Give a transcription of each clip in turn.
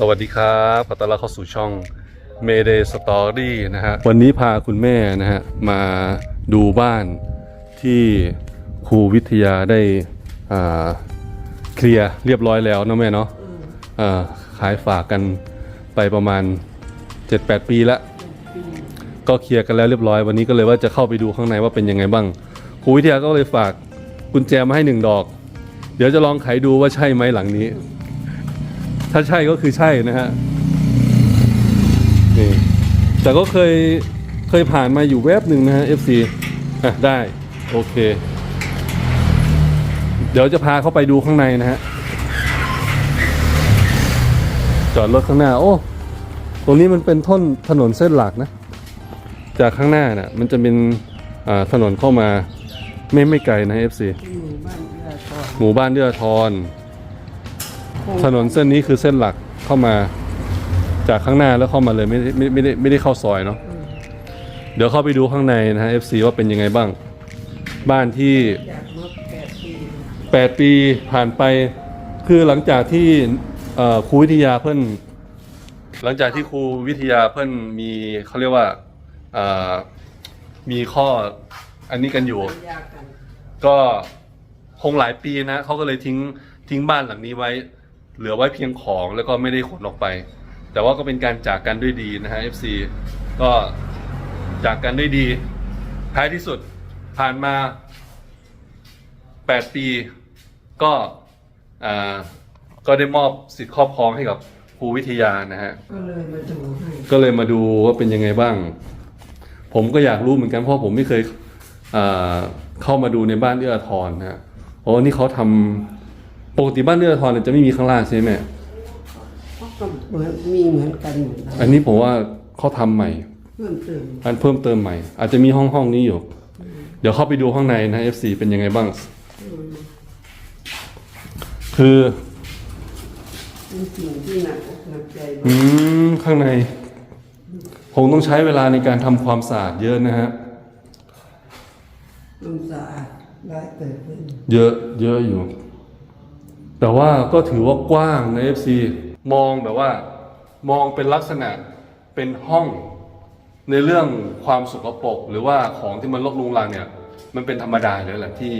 สวัสดีครับขอต้อนรับเข้าสู่ช่อง Mayday Story นะฮะ วันนี้พาคุณแม่นะฮะ มาดูบ้านที่ครูวิทยาได้อ่าเคลียร์เรียบร้อยแล้วเนาะแม่เนาะอ่าขายฝากกันไปประมาณ 7-8 ปีแล้วก็เคลียร์กันแล้วเรียบร้อยวันนี้ก็เลยว่าจะเข้าไปดูข้างในว่าเป็นยังไงบ้างครูวิทยาก็เลยฝากกุญแจมาให้หนึ่งดอก เดี๋ยวจะลองไขดูว่าใช่ไหมหลังนี้ ถ้าใช่ก็คือใช่นะฮะนี่แต่ก็เคยเคยผ่านมาอยู่แวบหนึ่งนะฮะ FC อะได้ โอเค เดี๋ยวจะพาเข้าไปดูข้างในนะฮะ จอดรถข้างหน้า โอ้ตรงนี้มันเป็นท่อนถนนเส้นหลักนะ จากข้างหน้าน่ะ มันจะเป็นอ่าถนนเข้ามาไม่ไม่ไกลนะ FC หมู่บ้านเดือทองหมู่บ้านเดือทอน ถนนเส้นนี้คือเส้นหลักเข้ามาจากข้างหน้าแล้วเข้ามาเลยไม่ได้ไม่ไม่ได้ไม่ได้เข้าซอยเนาะเดี๋ยวเข้าไปดูข้างในนะฮะ FC ว่าเป็นยังไงบ้าง บ้านที่จากเมื่อแปดปี8ปีผ่านไป คือหลังจากที่เอ่อครูวิทยาเพิ่น หลังจากที่ครูวิทยาเพิ่นมีเขาเรียกว่าเอ่อมีข้ออันนี้กันอยู่ยากกันก็คงหลายปีนะเขาก็เลยทิ้งทิ้งบ้านหลังนี้ไว้ เหลือไว้เพียงของแล้วก็ไม่ได้ขนออกไป แต่ว่าก็เป็นการจากกันด้วยดีนะฮะ FC ก็จากกันด้วยดี ท้ายที่สุดผ่านมา 8 ปี ก็อ่าก็ได้มอบสิทธิครอบครองให้กับครูวิทยานะฮะ ก็เลยมาดูให้ก็เลยมาดูว่าเป็นยังไงบ้าง ผมก็อยากรู้เหมือนกันเพราะผมไม่เคยอ่าเข้ามาดูในบ้านเอื้ออาทรนะฮะโอ้นี่เขาทำ ปกติบ้านเอื้ออาทรเนี่ยจะไม่มีข้างล่างใช่ไหมเขาก็เหมือนมีเหมือนกันหมดนะอันนี้ผมว่าเขาทำใหม่ เพิ่มเติมอันเพิ่มเติมใหม่ อาจจะมีห้องห้องนี้อยู่ เดี๋ยวเข้าไปดูข้างในนะ FC เป็นยังไงบ้าง คือ เป็นสิ่งที่หนักอกหนักใจอืม ข้างใน คงต้องใช้เวลาในการทำความสะอาดเยอะนะฮะมันสะอาดได้เติมขึ้นเยอะเยอะอยู่ แต่ว่าก็ถือว่ากว้างใน FC มองแบบว่า มองเป็นลักษณะเป็นห้องในเรื่องความสกปรกหรือว่าของที่มันรกรุงรังเนี่ย มันเป็นธรรมดาเลยแหละที่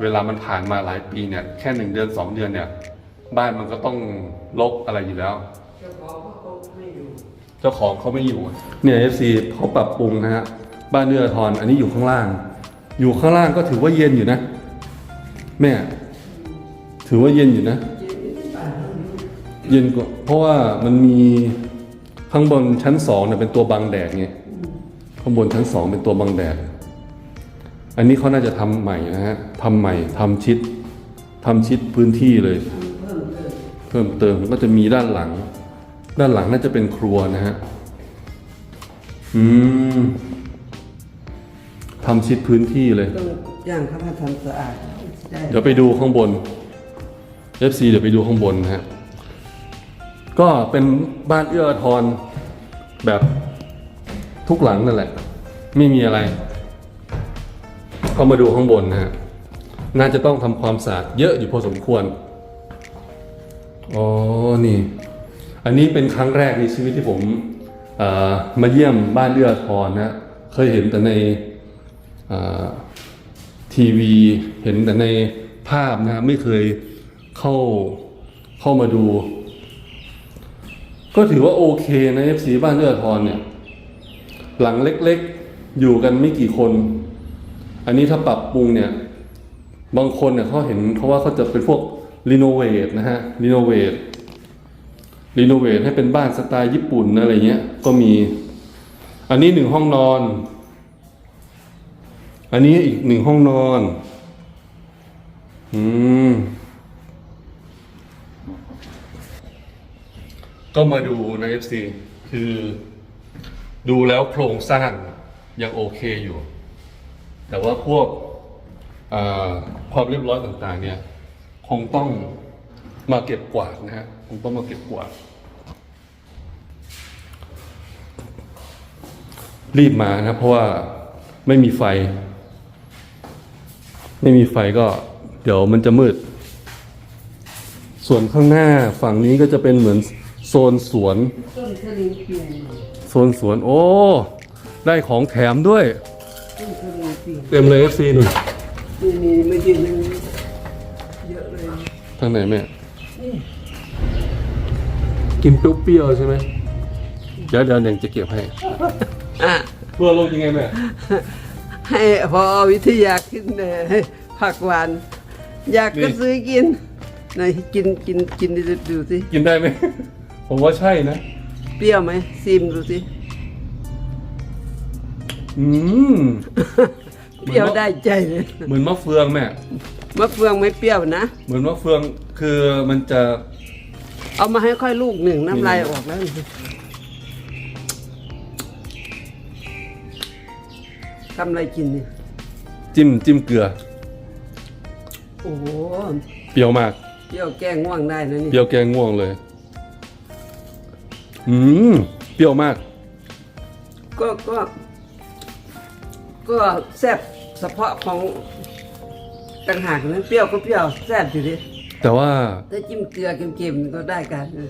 เวลามันผ่านมาหลายปีเนี่ย แค่หนึ่งเดือนสองเดือนเนี่ย บ้านมันก็ต้องรกอะไรอยู่แล้ว เจ้าของเขาไม่อยู่เจ้าของเขาไม่อยู่เนี่ย FC เขาปรับปรุงนะฮะบ้านเนื้อทอนอันนี้อยู่ข้างล่าง อยู่ข้างล่างก็ถือว่าเย็นอยู่นะแม่ ถือว่าเย็นอยู่นะ เย็นกว่าเพราะว่ามันมีข้างบนชั้นสองเนี่ยเป็นตัวบังแดดไงข้างบนชั้นสองเป็นตัวบังแดด อันนี้เขาน่าจะทำใหม่นะฮะทำใหม่ทำชิดทำชิดพื้นที่เลยเพิ่มเติมเพิ่มเติมก็จะมีด้านหลัง ด้านหลังน่าจะเป็นครัวนะฮะอืมทำชิดพื้นที่เลย ต้องย่างเขามาทำสะอาดได้เดี๋ยวไปดูข้างบน FC เดี๋ยวไปดูข้างบนนะฮะก็เป็นบ้านเอื้อทอาทรแบบทุกหลังนั่นแหละ ไม่มีอะไร เข้ามาดูข้างบนนะฮะน่าจะต้องทำความสะอาดเยอะอยู่พอสมควรอ๋อนี่ อันนี้เป็นครั้งแรกในชีวิตที่ผมมาเยี่ยมบ้านเอื้อทรนนะเคยเห็นแต่ในทีวีเห็นแต่ในภาพนะไม่เคย เข้าเข้ามาดู ก็ถือว่าโอเคนะ FC บ้านเอื้ออาทรเนี่ย หลังเล็กๆอยู่กันไม่กี่คน อันนี้ถ้าปรับปรุงเนี่ย บางคนเนี่ยเขาเห็นเขาว่าเขาจะเป็นพวกรีโนเวทนะฮะรีโนเวทรีโนเวทให้เป็นบ้านสไตล์ญี่ปุ่นอะไรเงี้ย ก็มี อันนี้หนึ่งห้องนอน อันนี้อีกหนึ่งห้องนอน อืม ก็มาดูใน FC คือดูแล้วโครงสร้างยังโอเคอยู่ แต่ว่าพวกความเรียบร้อยต่างๆ เนี่ย คงต้องมาเก็บกวาดนะฮะคงต้องมาเก็บกวาด รีบมานะเพราะว่าไม่มีไฟ ไม่มีไฟก็เดี๋ยวมันจะมืด ส่วนข้างหน้าฝั่งนี้ก็จะเป็นเหมือน โโซนสวน ต้นสลิงปิงโซนสวน โอ้ ได้ของแถมด้วย ต้นสลิงปิงเต็มเลย FC หนุ่นนี่นี่มายืนตรงนี้เยอะเลยทางไหนแม่ นี่กินเปรี้ยวๆใช่ไหมเดี๋ยวเดี๋ยวเน่งจะเก็บให้อะเพื่อลงยังไงแม่ ให้พอวิทยาขึ้นเลยผักหวาน อยากก็นี่ ซื้อกินไหนกินกินกินดูดูสิกินได้ไหม ผมว่าใช่นะ เปรี้ยวไหมซิมดูสิ อืม เปรี้ยวได้ใจเลยเหมือนมะเฟืองแม่ มะเฟืองไม่เปรี้ยวนะ เหมือนมะเฟืองคือมันจะเอามาให้ค่อยลูกหนึ่งน้ำลายออกแล้วทำอะไรกินเนี่ย จิ้มจิ้มเกลือ โอ้โหเปรี้ยวมาก เปรี้ยวแก้ง่วงได้นะนี่ เปรี้ยวแกงง่วงเลย อืมเปรี้ยวมาก ก็ก็ก็แซ่บเฉพาะของต่างหากนะเปรี้ยวก็เปรี้ยวแซ่บอยู่ดิแต่ว่าถ้าจิ้มเกลือเค็มๆก็ได้กันนะ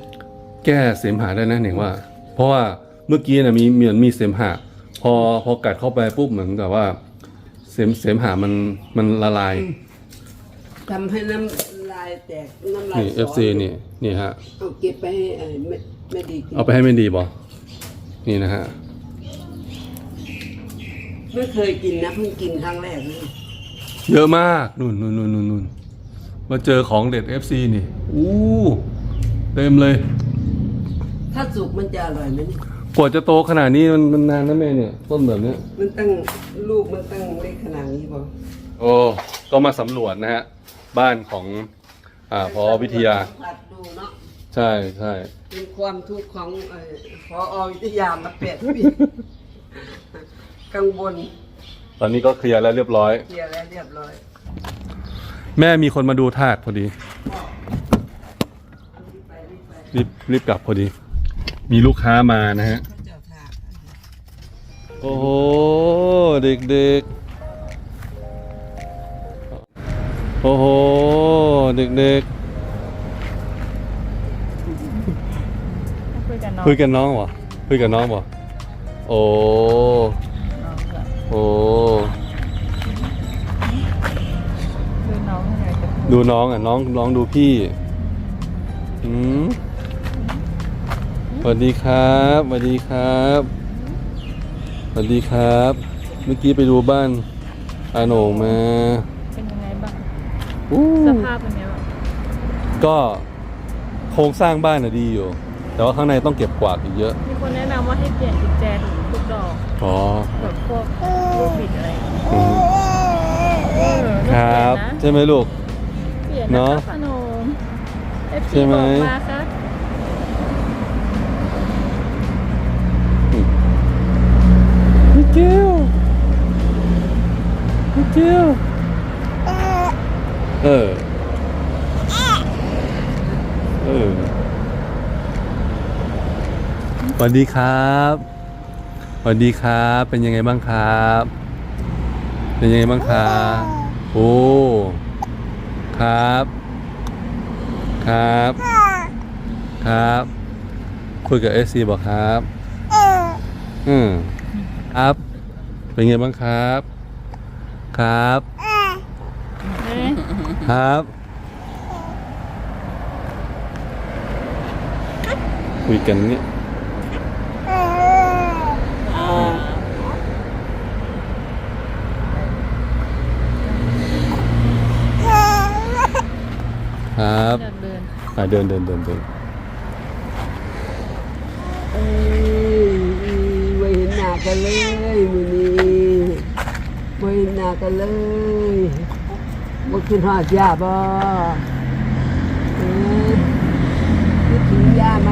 แก้เสมหะได้นะเน่งว่า เพราะว่าเมื่อกี้นะมีเหมือนมีเสมหะ พอพอกัดเข้าไปปุ๊บเหมือนกับว่า เสมเสมหะมันมันละลายทำให้น้ำลายแตกน้ำลายนี่สอ FC นี่นี่ฮะเอาเก็บไปให้ ไอ้ไม่ไม่ดีกินเอาไปให้ไม่ดีบอนี่นะฮะไม่เคยกินนะเพิ่งกินครั้งแรกนี่เยอะมากนู่นนู่นนู่นนู่นนู่นมาเจอของเด็ด FC นี่อู้เต็มเลย ถ้าสุกมันจะอร่อยไหมเนี่ยกว่าจะโตขนาดนี้มันมันนานนะแม่เนี่ย ต้นแบบเนี้ย มันตั้งลูกมันตั้งเล็กขนาดนี้ป่ะโอ้ก็มาสำรวจนะฮะ บ้านของอ่าพอวิทยาสัมผัสดูเนาะ ใช่ใช่เป็นความทุกข์ของเอ่อพอวิทยามาแปดปี กังวลตอนนี้ก็เคลียร์แล้วเรียบร้อย เคลียร์แล้วเรียบร้อยแม่มีคนมาดูทาสพอดี รีบไปรีบไปรีบรีบกลับพอดี มีลูกค้ามานะฮะเจ้าทางโอ้โหเด็กเด็กๆ โอ้โหเด็กเด็ก คุยกันน้องๆคุยกันน้องวะคุยกับน้องวะโอ้น้องแบบโอ้คือน้องยังไงจะคุยดูน้องอะน้องน้องดูพี่อืมสวัสดีครับสวัสดีครับสวัสดีครับ เมื่อกี้ไปดูบ้านอาโหนงมาเป็นยังไงบ้างอู้สภาพเป็นยังไงบ้างก็โครงสร้างบ้านน่ะดีอยู่ แต่ว่าข้างในต้องเก็บกวาดอีกเยอะ มีคนแนะนำว่าให้เปลี่ยนกุญแจทุกดอกอ๋อ แบบพวกลูกบิดอะไรอย่างเงี้ยอืมเออครับ ใช่ไหมลูก เปลี่ยนเนนะอะขนมเอฟใช่ซีไหม บอกมาครับมิเกลมิเกลเออ เออส วัสดีครับสวัสดีครับ เป็นยังไงบ้างครับ เป็นยังไงบ้างครับโอ้ครับ ครับ ครับ คุยกับเอซีบอกครับอืมครับ เป็นไงบ้างครับ ครับ ครับ คุยกันเนี่ย ครับอยากเดินอะเดินเดินเดินเดินเอ้ยไม่เห็นหน้ากันเลยมือนี้ไม่เห็นหน้ากันเลยมาขึ้นหอดยาบ่เอ้ยคิดถึงยาไหม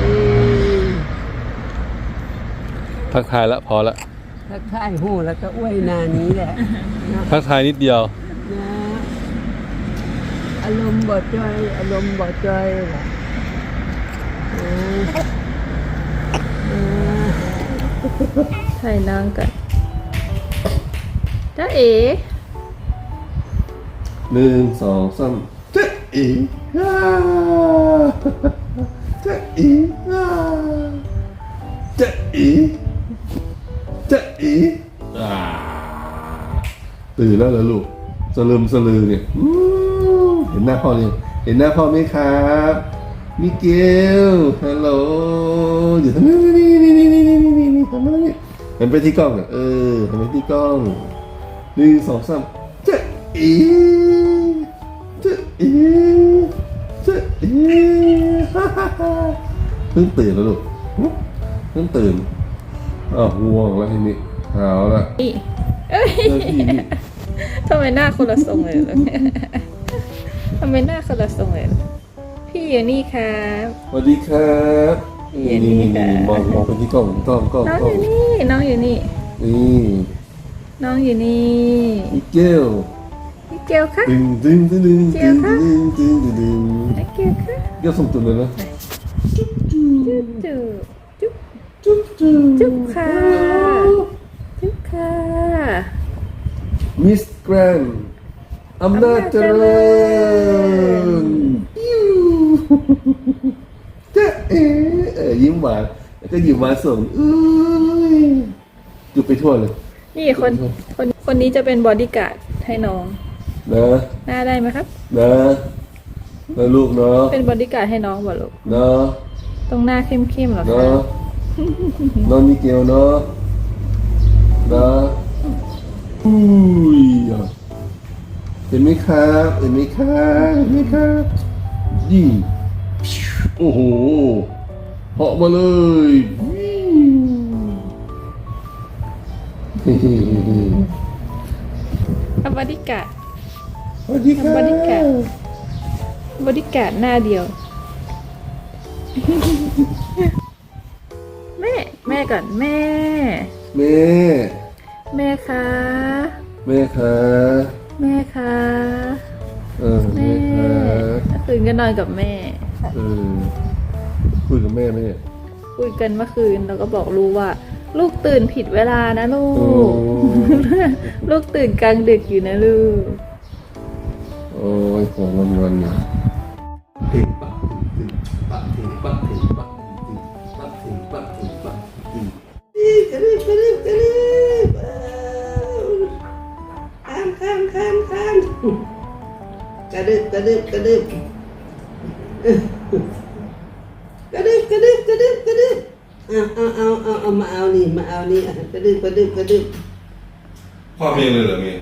เอ้ยทักทายละพอละ ถ้าค่ายหูแล้วก็อ้วยหนานี้แหละนะทักทายนิดเดียวนะ อารมณ์บ่จอยอารมณ์บ่จอยล่ะเออเออถ่ายนางกันจ้าเอ๋หนึ่งสองสามเจ๊อีฮ่าเอีอ่าจะอีจะอีอ่าตื่นแล้วเหรอลูกสลืมสลือเนี่ย ห็นหน้าพ่อเนี่ยเห็นหน้าพ่อไหมครับมิเกลฮัลโหลอยู่ทางนี้นี่นี่นี่นี่นี่นี่นี่ทางนั้นนี่หันไปที่กล้องเออหันไปที่กล้องหนึ่งสองสามเจะอีเจะอีเจะอีฮ่าฮ่าฮ่าเพิ่งตื่นแล้วลูกเพิ่งตื่นอ้าวง่วงแล้วทีนี้เอาละเอ้ยทำไมหน้าคนละทรงเลยล่ะ ทำไมหน้าคนละทรงเลยล่ะพี่อยู่นี่ครับสวัสดีครับเห็นนี่นี่นี่ค่ะนี่มองมองไปที่กล้องกล้องกล้องน้องกล้อองยู่นี่ น้องอยู่นี่นี่น้องอยู่นี่มิเกลพี่เกลคะดึงดึงดึงดึงเจีดึยวงคะดึงดึงดึงดึงพี่เกลคะเกลส่งจุดเลยนะจุ๊บจุ๊บจุ๊บจุ๊บจุ๊บจุ๊บค่ะจุ๊บค่ะมิสแกรน อำนาจเจริญอิ๊วจ๊ะเอ๋เออยิ้มหวานแล้วก็ยิ้มหวานส่งอุ้ยจุดไปทั่วเลยนี่คนคนคนนี้จะเป็นบอดี้การ์ดให้น้องนะหน้าได้ไหมครับนะนะลูกเนาะเป็นบอดี้การ์ดให้น้องบ่ลูกเนาะตรงหน้าเข้มๆเหรอคะเนาะน้องมิเกลเนาะนะอุ้ย เห็นไหมครับเห็นไหมครับเห็นไหมครับยิงโอ้โหเหาะมาเลยวิวเอาบอดี้การ์ดสวัสดีครับบอดี้การ์ดบอดี้การ์ดหน้าเดียว แม่ แม่ก่อนแม่ แม่ แม่คะแม่ค่ะ แม่คะเออแม่แม่ค่ะเมื่อคืนก็นอนกับแม่ เออคุยกับแม่ไหมเนี่ยคุยกันเมื่อคืนแล้วก็บอกลูกว่า ลูกตื่นผิดเวลานะลูโอ้ก ลูกตื่นกลางดึกอยู่นะลูก โอ้ยของวันวันเนี่ย ถึงปะถึงปะถึงปะถึงปะถึ ดึบกระดึบกระดึบกระดึบกระดึบกระดึบกระดึบเอาเอาเอาเอามาเอานี่มาเอานี่กระดึบกระดึบกระดึบพ่อเมียเลยเหรอเมีย